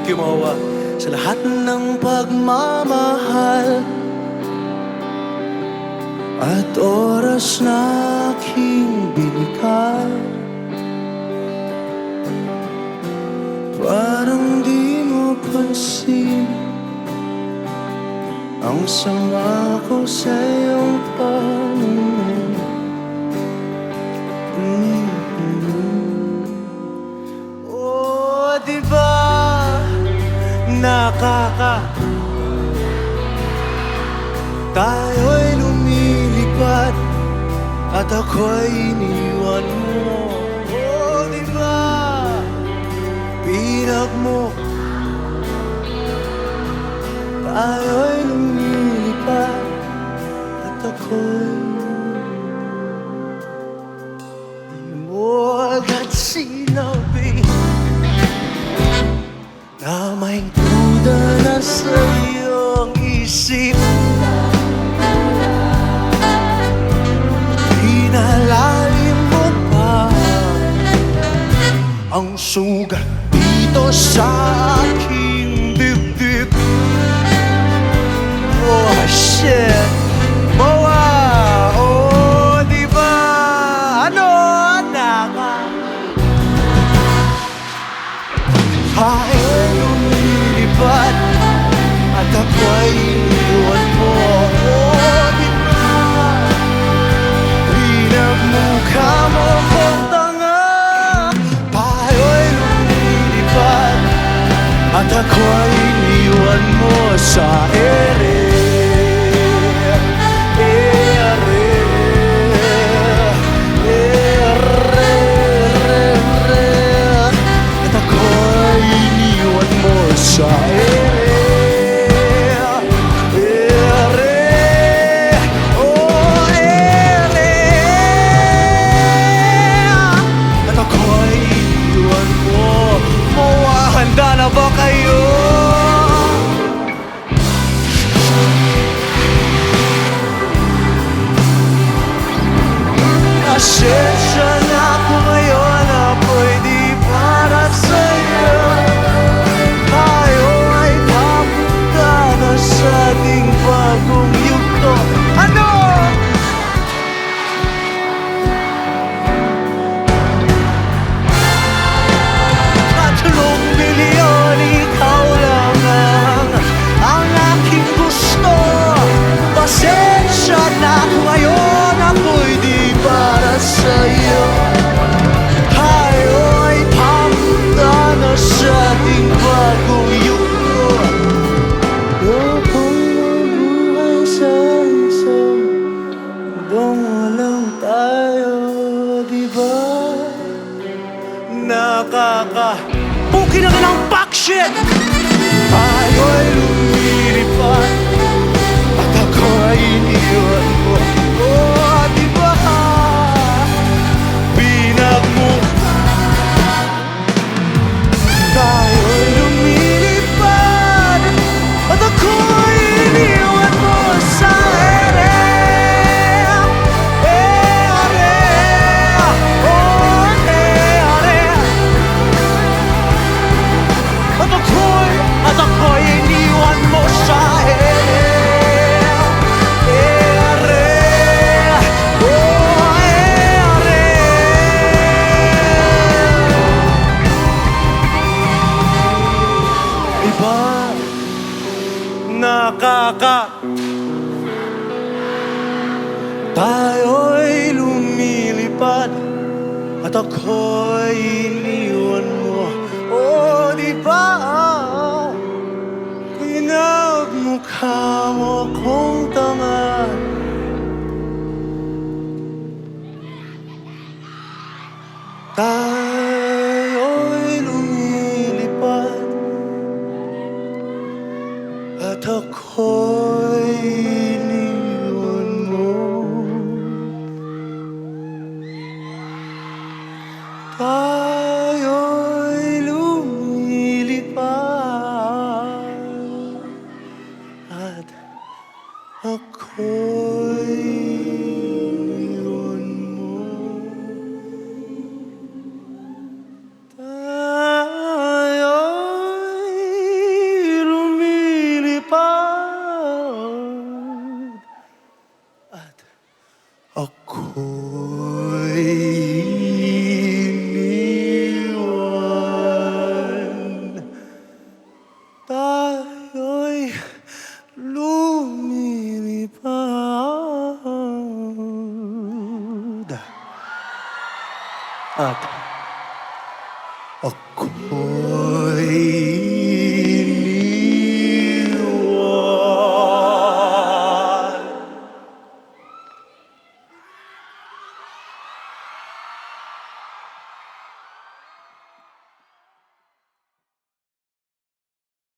Thank you, Mawa. Sa lahat ng pagmamahal at oras na aking binigay Parang di mo pansin Ang sama ko sa iyong paningin nakaka Tayo'y lumilipad At ako'y iniwan Ang sugat dito sa aking dibdib. Oh shit. Moa Oh di ba? Ano naka Tayo lumilipad At ako'y At ako'y iniwan mo sa Walang tayo, di ba? Nakaka Puki na ng back shit Tayo'y At ako'y iniwan mo. Oh, di ba? Pinagmukha mo kong tanga Tayo'y lumilipad At ako'y Amen. up. A coin.